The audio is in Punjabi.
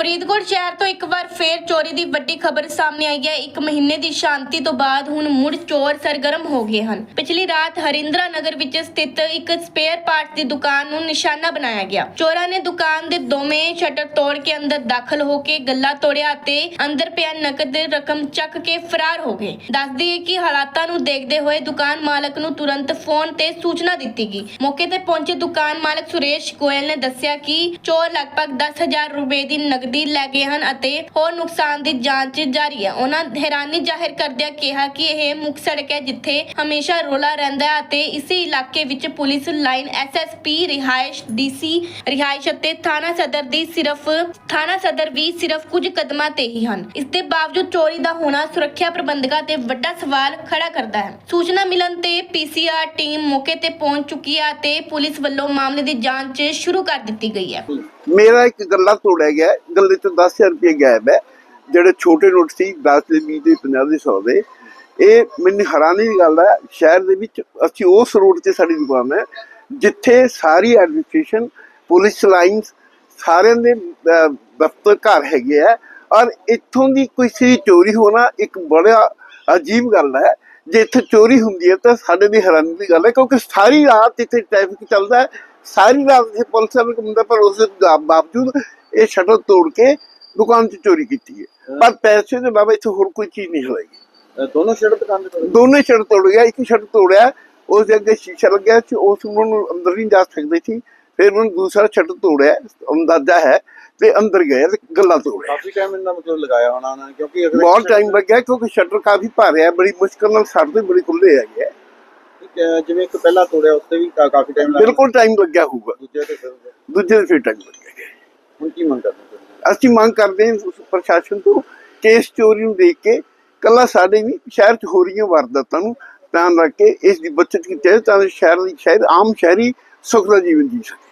ਫਰੀਦਕੋਟ ਸ਼ਹਿਰ ਤੋਂ ਇੱਕ ਵਾਰ ਫੇਰ ਚੋਰੀ ਦੀ ਵੱਡੀ ਖਬਰ ਸਾਹਮਣੇ ਆਈ ਹੈ। ਇੱਕ ਮਹੀਨੇ ਦੀ ਸ਼ਾਂਤੀ ਤੋਂ ਬਾਅਦ ਹੁਣ ਮੁੜ ਚੋਰ ਸਰਗਰਮ ਹੋ ਗਏ ਹਨ। ਪਿਛਲੀ ਰਾਤ ਹਰਿੰਦਰਾ ਨਗਰ ਵਿੱਚ ਸਥਿਤ ਇੱਕ ਸਪੇਅਰ ਪਾਰਟ ਦੀ ਦੁਕਾਨ ਨੂੰ ਨਿਸ਼ਾਨਾ ਬਣਾਇਆ ਗਿਆ। ਚੋਰਾਂ ਨੇ ਦੁਕਾਨ ਦੇ ਦੋਵੇਂ ਸ਼ਟਰ ਤੋੜ ਕੇ ਅੰਦਰ ਦਾਖਲ ਹੋ ਕੇ ਗੱਲਾ ਤੋੜਿਆ ਅਤੇ ਅੰਦਰ ਪਿਆ ਨਕਦ ਰਕਮ ਚੱਕ ਕੇ ਫਰਾਰ ਹੋ ਗਏ। ਦੱਸਦੀ ਹੈ ਕਿ ਹਾਲਾਤਾਂ ਨੂੰ ਦੇਖਦੇ ਹੋਏ ਦੁਕਾਨ ਮਾਲਕ ਨੂੰ ਤੁਰੰਤ ਫੋਨ ਤੇ ਸੂਚਨਾ ਦਿੱਤੀ ਗਈ। ਮੌਕੇ ਤੇ ਪਹੁੰਚੇ ਦੁਕਾਨ ਮਾਲਕ ਸੁਰੇਸ਼ ਗੋਇਲ ਨੇ ਦੱਸਿਆ ਕਿ ਚੋਰ ਲਗਭਗ 10000 ਰੁਪਏ ਦੀ ਨਕਦ ਲੈ ਗਏ ਹਨ ਅਤੇ ਹੋਰ ਨੁਕਸਾਨ ਦੀ ਜਾਂਚ ਜਾਰੀ ਹੈ। ਉਹਨਾਂ ਹੈਰਾਨੀ ਜ਼ਾਹਿਰ ਕਰਦਿਆਂ ਕਿਹਾ ਕਿ ਇਹ ਮੁੱਖ ਸੜਕ ਹੈ ਜਿੱਥੇ ਹਮੇਸ਼ਾ ਰੋਲਾ ਰਹਿੰਦਾ ਹੈ ਅਤੇ ਇਸੇ ਇਲਾਕੇ ਵਿੱਚ ਪੁਲਿਸ ਲਾਈਨ ਐਸਐਸਪੀ ਰਿਹਾਇਸ਼ ਡੀਸੀ ਰਿਹਾਇਸ਼ ਅਤੇ ਥਾਣਾ ਸਦਰ ਦੀ ਸਿਰਫ ਥਾਣਾ ਸਦਰ ਵੀ ਸਿਰਫ ਕੁਝ ਕਦਮਾਂ ਤੇ ਹੀ ਹਨ। ਇਸ ਦੇ ਬਾਵਜੂਦ ਚੋਰੀ ਦਾ ਹੋਣਾ ਸੁਰੱਖਿਆ ਪ੍ਰਬੰਧਕਾਂ ਤੇ ਵੱਡਾ ਸਵਾਲ ਖੜਾ ਕਰਦਾ ਹੈ। ਸੂਚਨਾ ਮਿਲਣ ਤੇ ਪੀਸੀਆਰ ਟੀਮ ਮੌਕੇ ਤੇ ਪਹੁੰਚ ਚੁੱਕੀ ਹੈ ਤੇ ਪੁਲਿਸ ਵੱਲੋਂ ਮਾਮਲੇ ਦੀ ਜਾਂਚ ਸ਼ੁਰੂ ਕਰ ਦਿੱਤੀ ਗਈ ਹੈ। ਮੇਰਾ ਇੱਕ ਗੱਲਾ ਤੋੜਿਆ ਗਿਆ ਹੈ। ਗੱਲੇ ਤੋਂ 10000 ਰੁਪਏ ਗਾਇਬ ਹੈ। ਜਿਹੜੇ ਛੋਟੇ ਨੋਟ ਸੀ 10 ਦੇ 20 ਦੇ 50 ਦੇ 100 ਦੇ, ਇਹ ਮੈਨੂੰ ਹੈਰਾਨੀ ਦੀ ਗੱਲ ਹੈ, ਸ਼ਹਿਰ ਦੇ ਵਿੱਚ ਅਸੀਂ ਉਸ ਰੋਡ ਤੇ ਸਾਡੀ ਦੁਕਾਨ ਹੈ, ਜਿੱਥੇ ਸਾਰੀ ਐਡਮਿਨਿਸਟ੍ਰੇਸ਼ਨ, ਪੁਲਿਸ ਲਾਈਨਸ, ਸਾਰਿਆਂ ਦੇ ਦਫ਼ਤਰ ਘਰ ਹੈਗੇ ਆ ਔਰ ਇੱਥੋਂ ਦੀ ਕਿਸੇ ਦੀ ਚੋਰੀ ਹੋਣਾ ਇੱਕ ਬੜਾ ਅਜੀਬ ਗੱਲ ਹੈ। ਜੇ ਇੱਥੇ ਚੋਰੀ ਹੁੰਦੀ ਹੈ ਤਾਂ ਸਾਡੇ ਦੀ ਹੈਰਾਨੀ ਦੀ ਗੱਲ ਹੈ, ਕਿਉਂਕਿ ਸਾਰੀ ਰਾਤ ਇੱਥੇ ਟ੍ਰੈਫਿਕ ਚੱਲਦਾ ਹੈ। ਸਾਰੀ ਰਾਤ ਇੱਥੇ ਪੁਲਿਸ ਵਾਲੇ ਘੁੰਮਦਾ ਪਰ ਉਸ ਦੇ ਬਾਵਜੂਦ ਇਹ ਸ਼ਟਰ ਤੋੜ ਕੇ ਦੁਕਾਨ 'ਚ ਚੋਰੀ ਕੀਤੀ ਹੈ। ਪਰ ਪੈਸੇ ਦੇ ਬਾਬਾ ਇੱਥੇ ਹੋਰ ਕੋਈ ਚੀਜ਼ ਨਹੀਂ ਅ, ਦੋਨੋਂ ਸ਼ਟਰ ਦੁਕਾਨ ਦੇ? ਦੋਨੇ ਸ਼ਟਰ ਤੋੜ ਗਿਆ ਇੱਕ ਸ਼ਟਰ ਤੋੜਿਆ ਉਸ ਦੇ ਅੱਗੇ ਸ਼ੀਸ਼ਾ ਲੱਗਿਆ ਸੀ ਉਸ ਨੂੰ ਅੰਦਰ ਨਹੀਂ ਜਾ ਸਕਦੇ ਸੀ। ਫਿਰ ਉਹਨੇ ਦੂਸਰਾ ਸ਼ਟਰ ਤੋੜਿਆ ਅੰਦਾਜ਼ਾ ਹੈ ਤੇ ਅੰਦਰ ਗਏ ਤੇ ਗੱਲਾਂ ਤੋੜਿਆ। ਕਾਫੀ ਟਾਈਮ ਇਹਨਾਂ ਮਤਲਬ ਲਗਾਇਆ ਹੋਣਾ ਉਹਨਾਂ ਨੇ ਕਿਉਂਕਿ ਬਹੁਤ ਟਾਈਮ ਲੱਗਿਆ ਕਿਉਂਕਿ ਸ਼ਟਰ ਕਾਫੀ ਭਾਰੇ ਹੈ ਬੜੀ ਮੁਸ਼ਕਲ ਨਾਲ ਸਾਡੇ ਬੜੀ ਖੁੱਲੇ ਹੈਗੇ ਜਿਵੇਂ ਇੱਕ ਪਹਿਲਾਂ ਤੋੜਿਆ ਉੱਤੇ ਵੀ ਕਾ- ਕਾਫੀ ਟਾਈਮ ਲੱਗਾ ਬਿਲਕੁਲ ਟਾਈਮ ਲੱਗਿਆ ਹੋਊਗਾ। ਦੂਜੇ ਤੇ ਫਿਰ ਦੂਜੇ ਦੇ ਫਿਰ ਟਾਈਮ ਲੱਗਿਆ ਹੁਣ ਕੀ ਮੰਗ ਕਰਦੇ ਹੋ? ਅਸੀਂ ਮੰਗ ਕਰਦੇ ਹਾਂ ਉਸ ਪ੍ਰਸ਼ਾਸਨ ਤੋਂ ਕਿ ਇਸ ਚੋਰੀ ਨੂੰ ਦੇਖ ਕੇ ਕੱਲਾ ਸਾਡੇ ਵੀ ਸ਼ਹਿਰ 'ਚ ਹੋ ਰਹੀਆਂ ਵਾਰਦਾਤਾਂ ਨੂੰ ਧਿਆਨ ਰੱਖ ਕੇ ਇਸ ਦੀ ਬਚਤ ਕੀਤੀ ਜਾਏ ਤਾਂ ਜੋ ਸ਼ਹਿਰ ਦੀ ਸ਼ਹਿਰ ਆਮ ਸ਼ਹਿਰੀ ਸੁਖ ਦਾ ਜੀਵਨ ਜੀ ਸਕੇ।